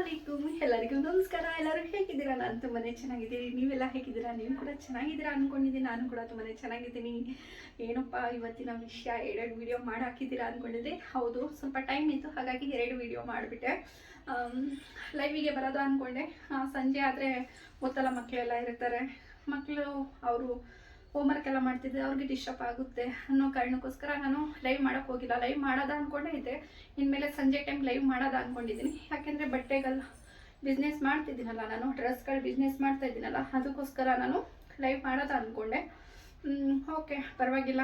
ಅಲೈಕುಮ್ ಎಲ್ಲರಿಗೂ ನಮಸ್ಕಾರ. ಎಲ್ಲರೂ ಹೇಗಿದ್ದೀರಾ? ನಾನು ತುಂಬಾನೇ ಚೆನ್ನಾಗಿದ್ದೀನಿ. ನೀವೆಲ್ಲ ಹೇಗಿದ್ದೀರಾ? ನೀವು ಕೂಡ ಚೆನ್ನಾಗಿದ್ದೀರಾ ಅನ್ಕೊಂಡಿದ್ದೀನಿ. ನಾನು ಕೂಡ ತುಂಬಾನೇ ಚೆನ್ನಾಗಿದ್ದೀನಿ. ಏನಪ್ಪ, ಇವತ್ತಿನ ವಿಷಯ? ಎರಡೆರಡು ವಿಡಿಯೋ ಮಾಡಿ ಹಾಕಿದ್ದೀರಾ ಅನ್ಕೊಂಡಿದ್ದೆ. ಹೌದು, ಸ್ವಲ್ಪ ಟೈಮ್ ಇತ್ತು. ಹಾಗಾಗಿ ಎರಡು ವಿಡಿಯೋ ಮಾಡಿಬಿಟ್ಟೆ. ಲೈವಿಗೆ ಬರೋದು ಅಂದ್ಕೊಂಡೆ ಸಂಜೆ ಆದರೆ ಗೊತ್ತಲ್ಲ ಮಕ್ಕಳೆಲ್ಲ ಇರ್ತಾರೆ. ಮಕ್ಕಳು ಅವರು ಹೋಮ್ವರ್ಕ್ ಎಲ್ಲ ಮಾಡ್ತಿದ್ದೆ ಅವ್ರಿಗೆ ಡಿಸ್ಟರ್ಬ್ ಆಗುತ್ತೆ ಅನ್ನೋ ಕಾರಣಕ್ಕೋಸ್ಕರ ನಾನು ಲೈವ್ ಮಾಡೋಕ್ಕೆ ಹೋಗಿಲ್ಲ. ಲೈವ್ ಮಾಡೋದ ಅಂದ್ಕೊಂಡೇ ಇದ್ದೆ. ಇನ್ಮೇಲೆ ಸಂಜೆ ಟೈಮ್ ಲೈವ್ ಮಾಡೋದ ಅಂದ್ಕೊಂಡಿದ್ದೀನಿ ಯಾಕೆಂದರೆ ಬಟ್ಟೆಗೆಲ್ಲ ಬಿಸ್ನೆಸ್ ಮಾಡ್ತಿದ್ದೀನಲ್ಲ ನಾನು ಡ್ರೆಸ್ಗಳು ಬಿಸ್ನೆಸ್ ಮಾಡ್ತಾ ಇದ್ದೀನಲ್ಲ, ಅದಕ್ಕೋಸ್ಕರ ನಾನು ಲೈವ್ ಮಾಡೋದ ಅಂದ್ಕೊಂಡೆ ಓಕೆ ಪರವಾಗಿಲ್ಲ.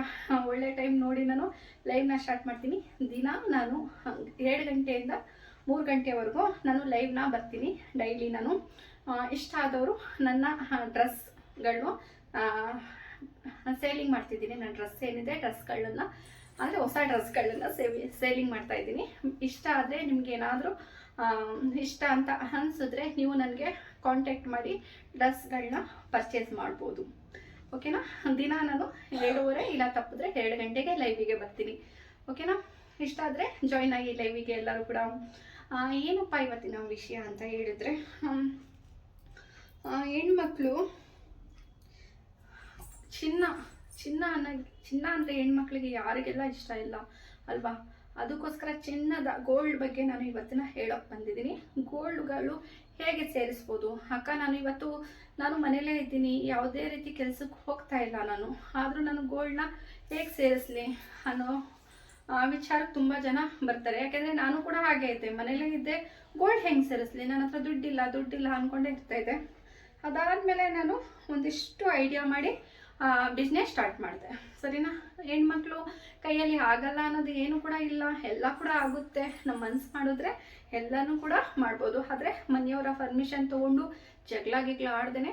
ಒಳ್ಳೆ ಟೈಮ್ ನೋಡಿ ನಾನು ಲೈವ್ನ ಸ್ಟಾರ್ಟ್ ಮಾಡ್ತೀನಿ. ದಿನ ನಾನು ಎರಡು ಗಂಟೆಯಿಂದ ಮೂರು ಗಂಟೆವರೆಗೂ ನಾನು ಲೈವ್ನ ಬರ್ತೀನಿ ಡೈಲಿ ನಾನು. ಇಷ್ಟ ಆದವರು ನನ್ನ ಡ್ರೆಸ್ಗಳು ಸೇಲಿಂಗ್ ಮಾಡ್ತಿದ್ದೀನಿ. ನನ್ನ ಡ್ರೆಸ್ ಏನಿದೆ ಡ್ರೆಸ್ಗಳನ್ನ ಅಂದರೆ ಹೊಸ ಡ್ರೆಸ್ಗಳನ್ನ ಸೇವಿ ಸೇಲಿಂಗ್ ಮಾಡ್ತಾ ಇದ್ದೀನಿ. ಇಷ್ಟ ಆದರೆ ನಿಮ್ಗೆ ಏನಾದರೂ ಇಷ್ಟ ಅಂತ ಅನಿಸಿದ್ರೆ ನೀವು ನನಗೆ ಕಾಂಟ್ಯಾಕ್ಟ್ ಮಾಡಿ ಡ್ರೆಸ್ಗಳನ್ನ ಪರ್ಚೇಸ್ ಮಾಡ್ಬೋದು. ಓಕೆನಾ ದಿನ ನಾನು ಎರಡೂವರೆ ಇಲ್ಲ ತಪ್ಪಿದ್ರೆ ಎರಡು ಗಂಟೆಗೆ ಲೈವಿಗೆ ಬರ್ತೀನಿ. ಓಕೆನಾ ಇಷ್ಟ ಆದರೆ ಜಾಯ್ನ್ ಆಗಿ ಲೈವಿಗೆ ಎಲ್ಲರೂ ಕೂಡ ಏನಪ್ಪ ಇವತ್ತಿನ ವಿಷಯ ಅಂತ ಹೇಳಿದ್ರೆ ಹೆಣ್ಮಕ್ಳು ಚಿನ್ನ ಚಿನ್ನ ಅನ್ನೋ, ಚಿನ್ನ ಅಂದರೆ ಹೆಣ್ಮಕ್ಳಿಗೆ ಯಾರಿಗೆಲ್ಲ ಇಷ್ಟ ಇಲ್ಲ, ಅಲ್ವಾ? ಅದಕ್ಕೋಸ್ಕರ ಚಿನ್ನದ ಗೋಲ್ಡ್ ಬಗ್ಗೆ ನಾನು ಇವತ್ತಿನ ಹೇಳೋಕೆ ಬಂದಿದ್ದೀನಿ. ಗೋಲ್ಡ್ಗಳು ಹೇಗೆ ಸೇರಿಸ್ಬೋದು? ಅಕ್ಕ, ನಾನು ಇವತ್ತು, ನಾನು ಮನೇಲೇ ಇದ್ದೀನಿ, ಯಾವುದೇ ರೀತಿ ಕೆಲಸಕ್ಕೆ ಹೋಗ್ತಾ ಇಲ್ಲ ನಾನು. ಆದರೂ ನಾನು ಗೋಲ್ಡ್ನ ಹೇಗೆ ಸೇರಿಸ್ಲಿ ಅನ್ನೋ, ಆ ವಿಚಾರಕ್ಕೆ ತುಂಬ ಜನ ಬರ್ತಾರೆ. ಯಾಕೆಂದರೆ ನಾನು ಕೂಡ ಹಾಗೆ ಇದ್ದೆ. ಮನೇಲೇ ಇದ್ದೆ ಗೋಲ್ಡ್ ಹೆಂಗೆ ಸೇರಿಸ್ಲಿ? ನನ್ನ ಹತ್ರ ದುಡ್ಡಿಲ್ಲ ದುಡ್ಡಿಲ್ಲ ಅಂದ್ಕೊಂಡೇ ಇರ್ತಾ ಇದ್ದೆ. ಅದಾದಮೇಲೆ ನಾನು ಒಂದಿಷ್ಟು ಐಡಿಯಾ ಮಾಡಿ ಬಿಸ್ನೆಸ್ ಸ್ಟಾರ್ಟ್ ಮಾಡಿದೆ. ಸರಿನಾ? ಹೆಣ್ಮಕ್ಳು ಕೈಯಲ್ಲಿ ಆಗಲ್ಲ ಅನ್ನೋದು ಏನು ಕೂಡ ಇಲ್ಲ. ಎಲ್ಲ ಕೂಡ ಆಗುತ್ತೆ. ನಮ್ಮ ಮನ್ಸು ಮಾಡಿದ್ರೆ ಎಲ್ಲನೂ ಕೂಡ ಮಾಡ್ಬೋದು. ಆದರೆ ಮನೆಯವರ ಪರ್ಮಿಷನ್ ತೊಗೊಂಡು ಜಗಳ ಗಿಗ್ಲ ಆಡ್ದೇನೆ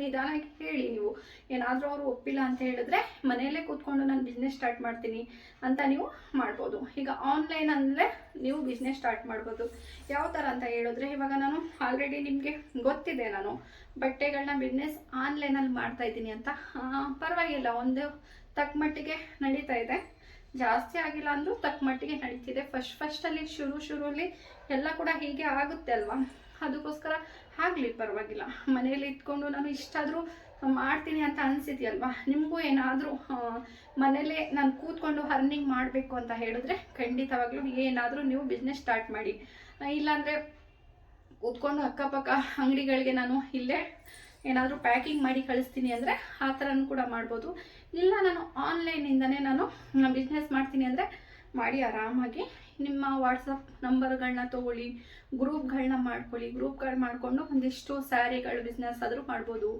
ನಿಧಾನಕ್ಕೆ ಹೇಳಿ ನೀವು. ಏನಾದರೂ ಅವರು ಒಪ್ಪಿಲ್ಲ ಅಂತ ಹೇಳಿದ್ರೆ ಮನೆಯಲ್ಲೇ ಕೂತ್ಕೊಂಡು ನಾನು ಬಿಸ್ನೆಸ್ ಸ್ಟಾರ್ಟ್ ಮಾಡ್ತೀನಿ ಅಂತ ನೀವು ಮಾಡ್ಬೋದು. ಈಗ ಆನ್ಲೈನ್ ಅಂದರೆ ನೀವು ಬಿಸ್ನೆಸ್ ಸ್ಟಾರ್ಟ್ ಮಾಡ್ಬೋದು. ಯಾವ ಥರ ಅಂತ ಹೇಳಿದ್ರೆ ಇವಾಗ ನಾನು ಆಲ್ರೆಡಿ ನಿಮಗೆ ಗೊತ್ತಿದೆ ನಾನು. ಬಟ್ಟೆಗಳನ್ನ ಬಿಸ್ನೆಸ್ ಆನ್ಲೈನಲ್ಲಿ ಮಾಡ್ತಾ ಇದ್ದೀನಿ ಅಂತ. ಪರವಾಗಿಲ್ಲ, ಒಂದು ತಕ್ಕ ಮಟ್ಟಿಗೆ ನಡೀತಾ ಇದೆ. ಜಾಸ್ತಿ ಆಗಿಲ್ಲ ಅಂದರೂ ತಕ್ಕ ಮಟ್ಟಿಗೆ ನಡೀತಿದೆ. ಫಸ್ಟ್ ಫಸ್ಟಲ್ಲಿ ಶುರು, ಶುರುವಲ್ಲಿ ಎಲ್ಲ ಕೂಡ ಹೀಗೆ ಆಗುತ್ತೆ ಅಲ್ವಾ? ಅದಕ್ಕೋಸ್ಕರ ಆಗಲಿ ಪರವಾಗಿಲ್ಲ. ಮನೆಯಲ್ಲಿ ಇಟ್ಕೊಂಡು ನಾನು ಇಷ್ಟಾದರೂ ಮಾಡ್ತೀನಿ ಅಂತ ಅನ್ಸಿದ್ಯಲ್ವಾ? ನಿಮಗೂ ಏನಾದರೂ ಮನೇಲೇ ನಾನು ಕೂತ್ಕೊಂಡು ಅರ್ನಿಂಗ್ ಮಾಡಬೇಕು ಅಂತ ಹೇಳಿದ್ರೆ ಖಂಡಿತವಾಗ್ಲೂ ಏನಾದರೂ ನೀವು ಬಿಸ್ನೆಸ್ ಸ್ಟಾರ್ಟ್ ಮಾಡಿ. ಇಲ್ಲಾಂದರೆ ಕೂತ್ಕೊಂಡು ಅಕ್ಕಪಕ್ಕ ಅಂಗಡಿಗಳಿಗೆ ನಾನು ಇಲ್ಲೇ ಏನಾದರೂ ಪ್ಯಾಕಿಂಗ್ ಮಾಡಿ ಕಳಿಸ್ತೀನಿ ಅಂದರೆ ಆ ಥರನೂ ಕೂಡ ಮಾಡ್ಬೋದು. ಇಲ್ಲ, ನಾನು ಆನ್ಲೈನಿಂದನೇ ನಾನು ಬಿಸ್ನೆಸ್ ಮಾಡ್ತೀನಿ ಅಂದರೆ ಮಾಡಿ ಆರಾಮಾಗಿ ನಿಮ್ಮ ವಾಟ್ಸಪ್ ನಂಬರ್ಗಳನ್ನ ತೊಗೊಳ್ಳಿ ಗ್ರೂಪ್ಗಳನ್ನ ಮಾಡ್ಕೊಳ್ಳಿ. ಗ್ರೂಪ್ಗಳು ಮಾಡಿಕೊಂಡು ಒಂದಿಷ್ಟು ಸ್ಯಾರಿಗಳು ಬಿಸ್ನೆಸ್ ಆದರೂ ಮಾಡ್ಬೋದು.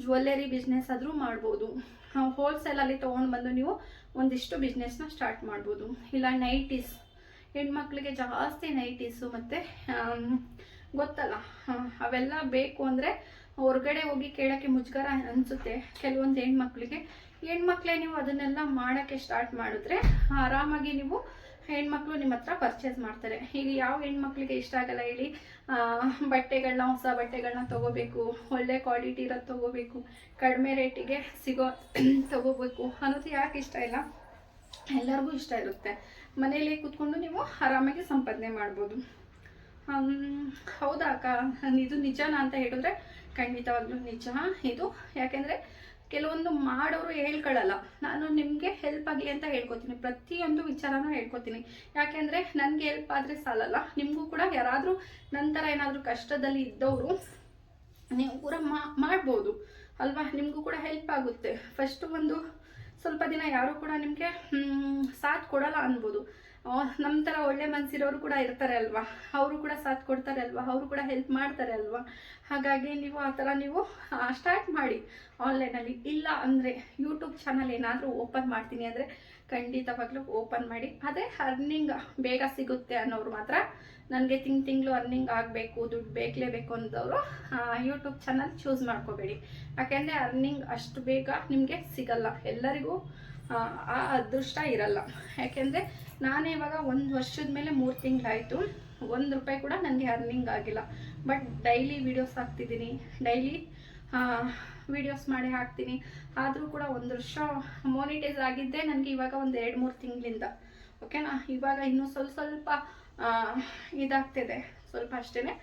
ಜ್ಯುವೆಲ್ಲರಿ ಬಿಸ್ನೆಸ್ ಆದರೂ ಮಾಡ್ಬೋದು. ಹೋಲ್ಸೇಲಲ್ಲಿ ತೊಗೊಂಡು ಬಂದು ನೀವು ಒಂದಿಷ್ಟು ಬಿಸ್ನೆಸ್ನ ಸ್ಟಾರ್ಟ್ ಮಾಡ್ಬೋದು. ಇಲ್ಲ ನೈಟೀಸ್ ಹೆಣ್ಮಕ್ಳಿಗೆ ಜಾಸ್ತಿ ನೈಟೀಸು ಮತ್ತು ಗೊತ್ತಲ್ಲ. ಅವೆಲ್ಲ ಬೇಕು ಅಂದರೆ ಹೊರಗಡೆ ಹೋಗಿ ಕೇಳೋಕ್ಕೆ ಮುಜುಗರ ಅನಿಸುತ್ತೆ. ಕೆಲವೊಂದು ಹೆಣ್ಮಕ್ಳಿಗೆ. ಹೆಣ್ಮಕ್ಳೇ ನೀವು ಅದನ್ನೆಲ್ಲ ಮಾಡೋಕ್ಕೆ ಸ್ಟಾರ್ಟ್ ಮಾಡಿದ್ರೆ ಆರಾಮಾಗಿ ನೀವು ಹೆಣ್ಮಕ್ಳು ನಿಮ್ಮ ಹತ್ರ ಪರ್ಚೇಸ್ ಮಾಡ್ತಾರೆ. ಈಗ ಯಾವ ಹೆಣ್ಮಕ್ಳಿಗೆ ಇಷ್ಟ ಆಗಲ್ಲ ಹೇಳಿ ಬಟ್ಟೆಗಳನ್ನ ಹೊಸ ಬಟ್ಟೆಗಳನ್ನ ತೊಗೋಬೇಕು, ಒಳ್ಳೆ ಕ್ವಾಲಿಟಿ ಇರೋದು ತೊಗೋಬೇಕು, ಕಡಿಮೆ ರೇಟಿಗೆ ಸಿಗೋ ತೊಗೋಬೇಕು ಅನ್ನೋದು ಯಾಕೆ ಇಷ್ಟ ಇಲ್ಲ? ಎಲ್ಲರಿಗೂ ಇಷ್ಟ ಇರುತ್ತೆ. ಮನೆಯಲ್ಲಿ ಕೂತ್ಕೊಂಡು ನೀವು ಆರಾಮಾಗಿ ಸಂಪಾದನೆ ಮಾಡ್ಬೋದು. ಹೌದಾ ಅಕ್ಕ? ಇದು ನಿಜನಾ ಅಂತ ಹೇಳಿದ್ರೆ ಖಂಡಿತವಾಗ್ಲೂ ನಿಜ. ಇದು ಯಾಕೆಂದರೆ ಕೆಲವೊಂದು ಮಾಡೋರು ಹೇಳ್ಕೊಳ್ಳಲ್ಲ ನಾನು ನಿಮಗೆ ಹೆಲ್ಪ್ ಆಗಲಿ ಅಂತ ಹೇಳ್ಕೊತೀನಿ. ಪ್ರತಿಯೊಂದು ವಿಚಾರನೂ ಹೇಳ್ಕೊತೀನಿ. ಯಾಕೆಂದರೆ ನನಗೆ ಹೆಲ್ಪ್ ಆದರೆ ಸಾಲಲ್ಲ. ನಿಮಗೂ ಕೂಡ ಯಾರಾದರೂ ನಂತರ ಏನಾದರೂ ಕಷ್ಟದಲ್ಲಿ ಇದ್ದವರು, ನೀವು ಕೂಡ ಮಾಡ್ಬೋದು. ಅಲ್ವಾ? ನಿಮಗೂ ಕೂಡ ಹೆಲ್ಪ್ ಆಗುತ್ತೆ. ಫಸ್ಟ್ ಒಂದು ಸ್ವಲ್ಪ ದಿನ ಯಾರು ಕೂಡ ನಿಮಗೆ ಸಾಥ್ ಕೊಡಲ್ಲ ಅನ್ಬೋದು. ನಮ್ಮ ಥರ ಒಳ್ಳೆ ಮನಸ್ಸಿರೋರು ಕೂಡ ಇರ್ತಾರೆ ಅಲ್ವಾ? ಅವರು ಕೂಡ ಸಾಥ್ ಕೊಡ್ತಾರೆ ಅಲ್ವಾ? ಅವರು ಕೂಡ ಹೆಲ್ಪ್ ಮಾಡ್ತಾರೆ ಅಲ್ವಾ? ಹಾಗಾಗಿ ನೀವು ಆ ಥರ ನೀವು ಸ್ಟಾರ್ಟ್ ಮಾಡಿ ಆನ್ಲೈನಲ್ಲಿ ಇಲ್ಲ ಅಂದರೆ ಯೂಟ್ಯೂಬ್ ಚಾನಲ್ ಏನಾದರೂ ಓಪನ್ ಮಾಡ್ತೀನಿ ಅಂದರೆ ಖಂಡಿತವಾಗ್ಲೂ ಓಪನ್ ಮಾಡಿ. ಅದೇ ಅರ್ನಿಂಗ್ ಬೇಗ ಸಿಗುತ್ತೆ ಅನ್ನೋರು ಮಾತ್ರ ನನಗೆ ತಿಂಗ್ ತಿಂಗಳು ಅರ್ನಿಂಗ್ ಆಗಬೇಕು ದುಡ್ಡು ಬೇಕಲೇಬೇಕು ಅಂದವರು ಯೂಟ್ಯೂಬ್ ಚಾನಲ್ ಚೂಸ್ ಮಾಡ್ಕೋಬೇಡಿ. ಯಾಕೆಂದರೆ ಅರ್ನಿಂಗ್ ಅಷ್ಟು ಬೇಗ ನಿಮಗೆ ಸಿಗಲ್ಲ. ಎಲ್ಲರಿಗೂ ಆ, ಅದೃಷ್ಟ ಇರಲ್ಲ. ಯಾಕೆಂದರೆ ನಾನೇ ಇವಾಗ ಒಂದು ವರ್ಷದ ಮೇಲೆ ಮೂರು ತಿಂಗಳಾಯಿತು. ಒಂದು ರೂಪಾಯಿ ಕೂಡ ನನಗೆ ಅರ್ನಿಂಗ್ ಆಗಿಲ್ಲ. ಬಟ್ ಡೈಲಿ ವೀಡಿಯೋಸ್ ಹಾಕ್ತಿದ್ದೀನಿ ಡೈಲಿ ವೀಡಿಯೋಸ್ ಮಾಡಿ ಹಾಕ್ತೀನಿ. ಆದರೂ ಕೂಡ ಒಂದು ವರ್ಷ ಮೋನಿಟೈಸ್ ಆಗಿದ್ದೇ ನನಗೆ ಇವಾಗ ಒಂದು ಎರಡು ಮೂರು ತಿಂಗಳಿಂದ. ಓಕೆನಾ ಇವಾಗ ಇನ್ನೂ ಸ್ವಲ್ಪ ಸ್ವಲ್ಪ ಇದಾಗ್ತಿದೆ. ಸ್ವಲ್ಪ ಅಷ್ಟೇ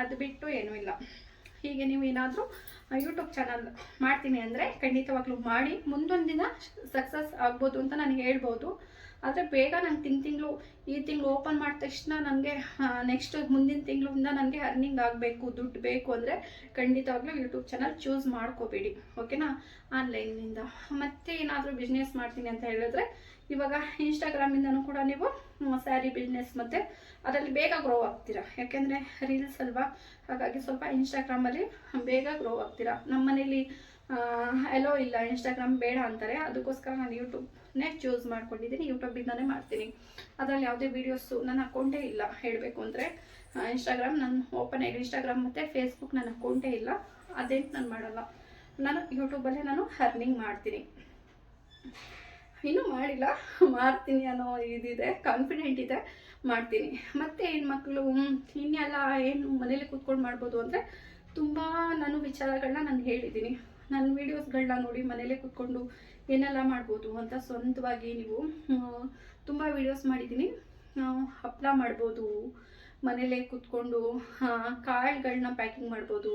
ಅದು ಬಿಟ್ಟು ಏನೂ ಇಲ್ಲ. ಹೀಗೆ ನೀವು ಏನಾದರೂ ಯೂಟ್ಯೂಬ್ ಚಾನಲ್ ಮಾಡ್ತೀನಿ ಅಂದರೆ ಖಂಡಿತವಾಗ್ಲೂ ಮಾಡಿ. ಮುಂದೊಂದು ದಿನ ಸಕ್ಸಸ್ ಆಗ್ಬೋದು ಅಂತ ನಾನು ಹೇಳ್ಬೋದು. ಆದರೆ ಬೇಗ ನಾನು ತಿಂಗ್ ತಿಂಗಳು, ಈ ತಿಂಗಳು ಓಪನ್ ಮಾಡಿದ ತಕ್ಷಣ ನನಗೆ ನೆಕ್ಸ್ಟ್ ಮುಂದಿನ ತಿಂಗಳಿಂದ ನನಗೆ ಅರ್ನಿಂಗ್ ಆಗಬೇಕು, ದುಡ್ಡು ಬೇಕು ಅಂದರೆ ಖಂಡಿತವಾಗ್ಲೂ ಯೂಟ್ಯೂಬ್ ಚಾನಲ್ ಚೂಸ್ ಮಾಡ್ಕೋಬೇಡಿ ಓಕೆನಾ ಆನ್ಲೈನಿಂದ ಮತ್ತೆ ಏನಾದರೂ ಬಿಸ್ನೆಸ್ ಮಾಡ್ತೀನಿ ಅಂತ ಹೇಳಿದ್ರೆ, ಇವಾಗ ಇನ್ಸ್ಟಾಗ್ರಾಮಿಂದನೂ ಕೂಡ ನೀವು ಸ್ಯಾರಿ ಬಿಸ್ನೆಸ್ ಮತ್ತು ಅದರಲ್ಲಿ ಬೇಗ ಗ್ರೋ ಆಗ್ತೀರಾ? ಯಾಕೆಂದರೆ ರೀಲ್ಸ್ ಅಲ್ವಾ? ಹಾಗಾಗಿ ಸ್ವಲ್ಪ ಇನ್ಸ್ಟಾಗ್ರಾಮಲ್ಲಿ ಬೇಗ ಗ್ರೋ ಆಗ್ತೀರಾ? ನಮ್ಮ ಮನೇಲಿ ಎಲ್ಲೋ ಇಲ್ಲ ಇನ್ಸ್ಟಾಗ್ರಾಮ್ ಬೇಡ ಅಂತಾರೆ, ಅದಕ್ಕೋಸ್ಕರ ನಾನು ಯೂಟ್ಯೂಬ್ನೇ ಚೂಸ್ ಮಾಡ್ಕೊಂಡಿದ್ದೀನಿ ಯೂಟ್ಯೂಬಿಂದನೇ ಮಾಡ್ತೀನಿ. ಅದರಲ್ಲಿ ಯಾವುದೇ ವೀಡಿಯೋಸು ನನ್ನ ಅಕೌಂಟೇ ಇಲ್ಲ ಹೇಳಬೇಕು ಅಂದರೆ ಇನ್ಸ್ಟಾಗ್ರಾಮ್ ನನ್ನ ಓಪನ್ ಆಗಿ ಇನ್ಸ್ಟಾಗ್ರಾಮ್ ಮತ್ತು ಫೇಸ್ಬುಕ್ ನನ್ನ ಅಕೌಂಟೇ ಇಲ್ಲ ಅದೇನು ನಾನು ಮಾಡಲ್ಲ. ನಾನು ಯೂಟ್ಯೂಬಲ್ಲೇ ನಾನು ಅರ್ನಿಂಗ್ ಮಾಡ್ತೀನಿ. ಇನ್ನೂ ಮಾಡಿಲ್ಲ, ಮಾಡ್ತೀನಿ ಅನ್ನೋ ಇದಿದೆ ಕಾನ್ಫಿಡೆಂಟ್ ಇದೆ, ಮಾಡ್ತೀನಿ. ಮತ್ತು ಹೆಣ್ಮಕ್ಳು ಇನ್ನೆಲ್ಲ ಏನು ಮನೇಲಿ ಕೂತ್ಕೊಂಡು ಮಾಡ್ಬೋದು ಅಂದರೆ, ತುಂಬ ನಾನು ವಿಚಾರಗಳನ್ನ ನಾನು ಹೇಳಿದ್ದೀನಿ. ನನ್ನ ವೀಡಿಯೋಸ್ಗಳನ್ನ ನೋಡಿ ಮನೇಲೇ ಕೂತ್ಕೊಂಡು ಏನೆಲ್ಲ ಮಾಡ್ಬೋದು ಅಂತ ಸ್ವಂತವಾಗಿ ನೀವು ತುಂಬ ವೀಡಿಯೋಸ್ ಮಾಡಿದ್ದೀನಿ. ಹಪ್ಪಳ ಮಾಡ್ಬೋದು, ಮನೇಲೇ ಕೂತ್ಕೊಂಡು ಕಾಳುಗಳನ್ನ ಪ್ಯಾಕಿಂಗ್ ಮಾಡ್ಬೋದು,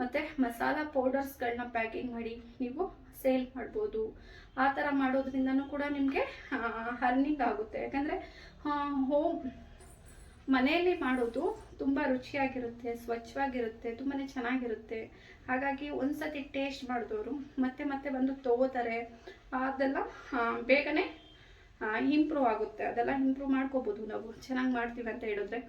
ಮತ್ತು ಮಸಾಲ ಪೌಡರ್ಸ್ಗಳನ್ನ ಪ್ಯಾಕಿಂಗ್ ಮಾಡಿ ನೀವು ಸೇಲ್ ಮಾಡ್ಬೋದು. ಆ ಥರ ಮಾಡೋದ್ರಿಂದನೂ ಕೂಡ ನಿಮಗೆ ಅರ್ನಿಂಗ್ ಆಗುತ್ತೆ. ಯಾಕಂದರೆ ಹೋಮ್ ಮನೆಯಲ್ಲಿ ಮಾಡೋದು ತುಂಬ ರುಚಿಯಾಗಿರುತ್ತೆ, ಸ್ವಚ್ಛವಾಗಿರುತ್ತೆ ತುಂಬಾ ಚೆನ್ನಾಗಿರುತ್ತೆ. ಹಾಗಾಗಿ ಒಂದ್ಸತಿ ಟೇಸ್ಟ್ ಮಾಡಿದವರು ಮತ್ತೆ ಮತ್ತೆ ಬಂದು ತಗೋತಾರೆ. ಅದೆಲ್ಲ ಬೇಗನೆ ಇಂಪ್ರೂವ್ ಆಗುತ್ತೆ. ಅದೆಲ್ಲ ಇಂಪ್ರೂವ್ ಮಾಡ್ಕೋಬೋದು ನಾವು. ಚೆನ್ನಾಗಿ ಮಾಡ್ತೀವಿ ಅಂತ ಹೇಳಿದ್ರೆ.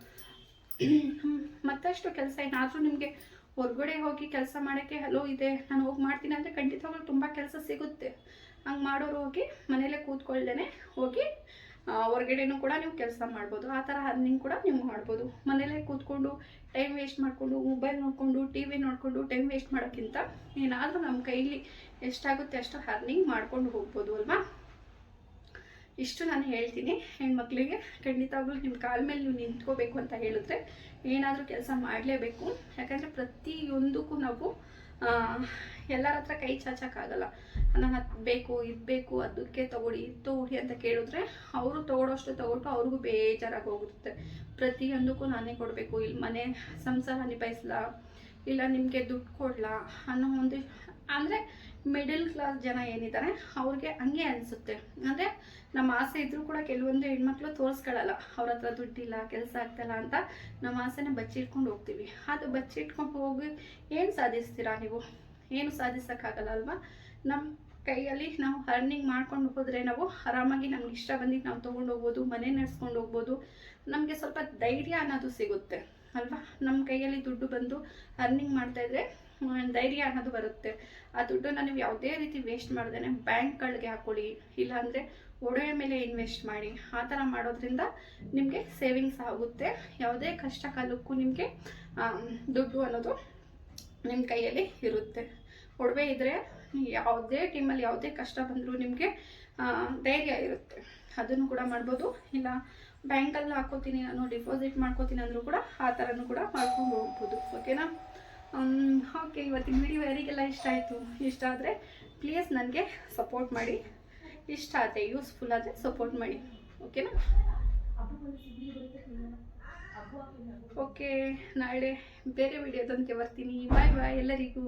ಮತ್ತಷ್ಟು ಕೆಲಸ ಏನಾದರೂ ನಿಮಗೆ ಹೊರಗಡೆ ಹೋಗಿ ಕೆಲಸ ಮಾಡೋಕ್ಕೆ ಹಲೋ ಇದೆ, ನಾನು ಹೋಗಿ ಮಾಡ್ತೀನಿ ಅಂದರೆ ಖಂಡಿತವಾಗ್ಲೂ ತುಂಬ ಕೆಲಸ ಸಿಗುತ್ತೆ. ಹಂಗೆ ಮಾಡೋರು ಹೋಗಿ ಮನೇಲೇ ಕೂತ್ಕೊಳ್ದೇ ಹೋಗಿ ಹೊರಗಡೆನೂ ಕೂಡ ನೀವು ಕೆಲಸ ಮಾಡ್ಬೋದು. ಆ ಥರ ಅರ್ನಿಂಗ್ ಕೂಡ ನೀವು ಮಾಡ್ಬೋದು. ಮನೆಯಲ್ಲೇ ಕೂತ್ಕೊಂಡು ಟೈಮ್ ವೇಸ್ಟ್ ಮಾಡಿಕೊಂಡು ಮೊಬೈಲ್ ನೋಡಿಕೊಂಡು ಟಿ ವಿ ನೋಡಿಕೊಂಡು ಟೈಮ್ ವೇಸ್ಟ್ ಮಾಡೋಕ್ಕಿಂತ ಏನಾದರೂ ನಮ್ಮ ಕೈಲಿ ಎಷ್ಟಾಗುತ್ತೆ ಅಷ್ಟು ಅರ್ನಿಂಗ್ ಮಾಡ್ಕೊಂಡು ಹೋಗ್ಬೋದು ಅಲ್ವಾ? ಇಷ್ಟು ನಾನು ಹೇಳ್ತೀನಿ. ಹೆಣ್ಮಕ್ಳಿಗೆ ಖಂಡಿತವಾಗ್ಲೂ ನಿಮ್ಮ ಕಾಲ ಮೇಲೆ ನೀವು ನಿಂತ್ಕೋಬೇಕು ಅಂತ ಹೇಳಿದ್ರೆ ಏನಾದರೂ ಕೆಲಸ ಮಾಡಲೇಬೇಕು. ಯಾಕಂದರೆ ಪ್ರತಿಯೊಂದಕ್ಕೂ ನಾವು ಎಲ್ಲರ ಹತ್ರ ಕೈ ಚಾಚಕ್ಕಾಗಲ್ಲ ನನ್ನ ಬೇಕು ಇದು ಬೇಕು ಅದಕ್ಕೆ ತಗೊಳ್ಳಿ ಇದು ತಗೊಳ್ಳಿ ಅಂತ ಕೇಳಿದ್ರೆ ಅವರು ತಗೊಳ್ಳೋಷ್ಟು ತಗೊಟ್ಟು ಅವ್ರಿಗೂ ಬೇಜಾರಾಗಿ ಹೋಗುತ್ತೆ ಪ್ರತಿಯೊಂದಕ್ಕೂ ನಾನೇ ಕೊಡಬೇಕು. ಇಲ್ಲಿ ಮನೆ ಸಂಸಾರ ನಿಭಾಯಿಸ್ಲಾ, ಇಲ್ಲ ನಿಮಗೆ ದುಡ್ಡು ಕೊಡಲಾ ಅನ್ನೋ ಒಂದು ಅಂದರೆ ಮಿಡಲ್ ಕ್ಲಾಸ್ ಜನ ಏನಿದ್ದಾರೆ ಅವ್ರಿಗೆ ಹಂಗೆ ಅನಿಸುತ್ತೆ. ಅಂದರೆ ನಮ್ಮ ಆಸೆ ಇದ್ರೂ ಕೂಡ ಕೆಲವೊಂದು ಹೆಣ್ಮಕ್ಳು ತೋರಿಸ್ಕೊಳ್ಳಲ್ಲ ಅವ್ರ ಹತ್ರ ದುಡ್ಡಿಲ್ಲ, ಕೆಲಸ ಆಗ್ತಲ್ಲ ಅಂತ ನಮ್ಮ ಆಸೆನ ಬಚ್ಚಿಟ್ಕೊಂಡು ಹೋಗ್ತೀವಿ. ಅದು ಬಚ್ಚಿಟ್ಕೊಂಡು ಹೋಗಿ ಏನು ಸಾಧಿಸ್ತೀರಾ ನೀವು? ಏನು ಸಾಧಿಸೋಕ್ಕಾಗಲ್ಲ ಅಲ್ವಾ? ನಮ್ಮ ಕೈಯಲ್ಲಿ ನಾವು ಅರ್ನಿಂಗ್ ಮಾಡ್ಕೊಂಡು ಹೋದರೆ ನಾವು ಆರಾಮಾಗಿ ನಮ್ಗೆ ಇಷ್ಟ ಬಂದಿದ್ದು ನಾವು ತೊಗೊಂಡು ಹೋಗ್ಬೋದು, ಮನೆ ನಡೆಸ್ಕೊಂಡು ಹೋಗ್ಬೋದು. ನಮಗೆ ಸ್ವಲ್ಪ ಧೈರ್ಯ ಅನ್ನೋದು ಸಿಗುತ್ತೆ, ಅಲ್ವಾ? ನಮ್ಮ ಕೈಯಲ್ಲಿ ದುಡ್ಡು ಬಂದು ಅರ್ನಿಂಗ್ ಮಾಡ್ತಾಯಿದ್ರೆ ಧೈರ್ಯ ಅನ್ನೋದು ಬರುತ್ತೆ. ಆ ದುಡ್ಡನ್ನ ನೀವು ಯಾವುದೇ ರೀತಿ ವೇಸ್ಟ್ ಮಾಡ್ದೇನೆ ಬ್ಯಾಂಕ್ಗಳಿಗೆ ಹಾಕೊಳ್ಳಿ, ಇಲ್ಲಾಂದರೆ ಒಡವೆ ಮೇಲೆ ಇನ್ವೆಸ್ಟ್ ಮಾಡಿ, ಆ ಥರ ಮಾಡೋದ್ರಿಂದ ನಿಮಗೆ ಸೇವಿಂಗ್ಸ್ ಆಗುತ್ತೆ. ಯಾವುದೇ ಕಷ್ಟ ಕಾಲಕ್ಕೂ ನಿಮಗೆ ದುಡ್ಡು ಅನ್ನೋದು ನಿಮ್ಮ ಕೈಯಲ್ಲಿ ಇರುತ್ತೆ. ಒಡವೆ ಇದ್ದರೆ ಯಾವುದೇ ಟೈಮಲ್ಲಿ ಯಾವುದೇ ಕಷ್ಟ ಬಂದರೂ ನಿಮಗೆ ಧೈರ್ಯ ಇರುತ್ತೆ. ಅದನ್ನು ಕೂಡ ಮಾಡ್ಬೋದು. ಇಲ್ಲ ಬ್ಯಾಂಕಲ್ಲಿ ಹಾಕೋತೀನಿ, ನಾನು ಡಿಪಾಸಿಟ್ ಮಾಡ್ಕೋತೀನಿ ಅಂದರೂ ಕೂಡ ಆ ಥರನೂ ಕೂಡ ಮಾಡ್ಕೊಂಡು ಹೋಗ್ಬೋದು. ಓಕೆನಾ ಓಕೆ ಇವತ್ತಿನ ವಿಡಿಯೋ ಯಾರಿಗೆಲ್ಲ ಇಷ್ಟ ಆಯಿತು? ಇಷ್ಟ ಆದರೆ ಪ್ಲೀಸ್ ನನಗೆ ಸಪೋರ್ಟ್ ಮಾಡಿ. ಇಷ್ಟ ಆದರೆ ಯೂಸ್ಫುಲ್ ಆದರೆ ಸಪೋರ್ಟ್ ಮಾಡಿ. ಓಕೆನಾ ಓಕೆ ನಾಳೆ ಬೇರೆ ವಿಡಿಯೋದೊಂದಿಗೆ ಬರ್ತೀನಿ. ಬಾಯ್ ಬಾಯ್ ಎಲ್ಲರಿಗೂ.